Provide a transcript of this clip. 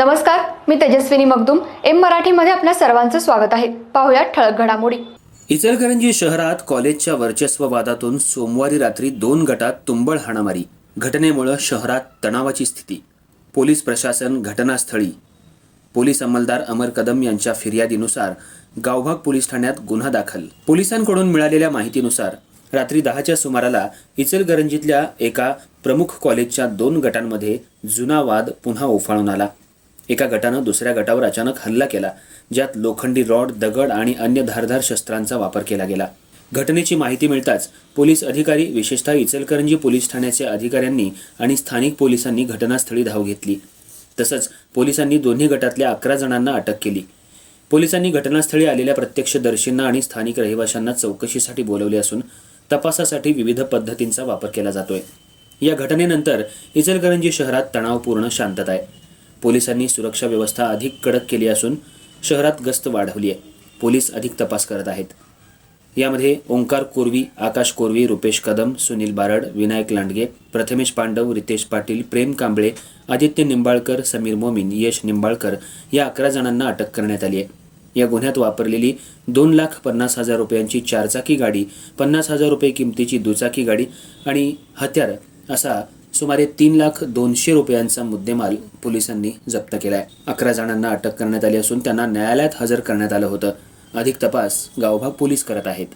नमस्कार मी तेजस्विनी मगदुम. एम मराठीमध्ये आपल्या सर्वांचं स्वागत आहे. पाहुयात ठळक घडामोडी. इचलकरंजी शहरात कॉलेजच्या वर्चस्ववादातून सोमवारी रात्री दोन गटात तुंबळ हाणामारी. घटनेमुळे शहरात तणावाची स्थिती. पोलीस प्रशासन घटनास्थळी. पोलीस अंमलदार अमर कदम यांच्या फिर्यादीनुसार गावभाग पोलीस ठाण्यात गुन्हा दाखल. पोलिसांकडून मिळालेल्या माहितीनुसार रात्री दहाच्या सुमाराला इचलकरंजीतल्या एका प्रमुख कॉलेजच्या दोन गटांमध्ये जुना वाद पुन्हा उफाळून आला. एका गटानं दुसऱ्या गटावर अचानक हल्ला केला ज्यात लोखंडी रॉड दगड आणि अन्य धारधार शस्त्रांचा वापर केला गेला. घटनेची माहिती मिळताच पोलीस अधिकारी विशेषतः इचलकरंजी पोलीस ठाण्याचे अधिकाऱ्यांनी आणि स्थानिक पोलिसांनी घटनास्थळी धाव घेतली. तसंच पोलिसांनी दोन्ही गटातल्या अकरा जणांना अटक केली. पोलिसांनी घटनास्थळी आलेल्या प्रत्यक्षदर्शींना आणि स्थानिक रहिवाशांना चौकशीसाठी बोलवले असून तपासासाठी विविध पद्धतींचा वापर केला जातोय. या घटनेनंतर इचलकरंजी शहरात तणावपूर्ण शांतता आहे. पोलिसांनी सुरक्षा व्यवस्था अधिक कडक केली असून शहरात गस्त वाढवली आहे. पोलीस अधिक तपास करत आहेत. यामध्ये ओंकार कोरवी आकाश कोरवी रुपेश कदम सुनील बारड विनायक लांडगे प्रथमेश पांडव रितेश पाटील प्रेम कांबळे आदित्य निंबाळकर समीर मोमीन यश निंबाळकर या अकरा जणांना अटक करण्यात आली आहे. या गुन्ह्यात वापरलेली दोन लाख पन्नास हजार रुपयांची चारचाकी गाडी पन्नास हजार रुपये किमतीची दुचाकी गाडी आणि हत्यार असा सुमारे तीन लाख दोनशे रुपयांचा मुद्देमाल पोलिसांनी जप्त केलाय. अकरा जणांना अटक करण्यात आली असून त्यांना न्यायालयात हजर करण्यात आलं होतं. अधिक तपास गावभाग पोलीस करत आहेत.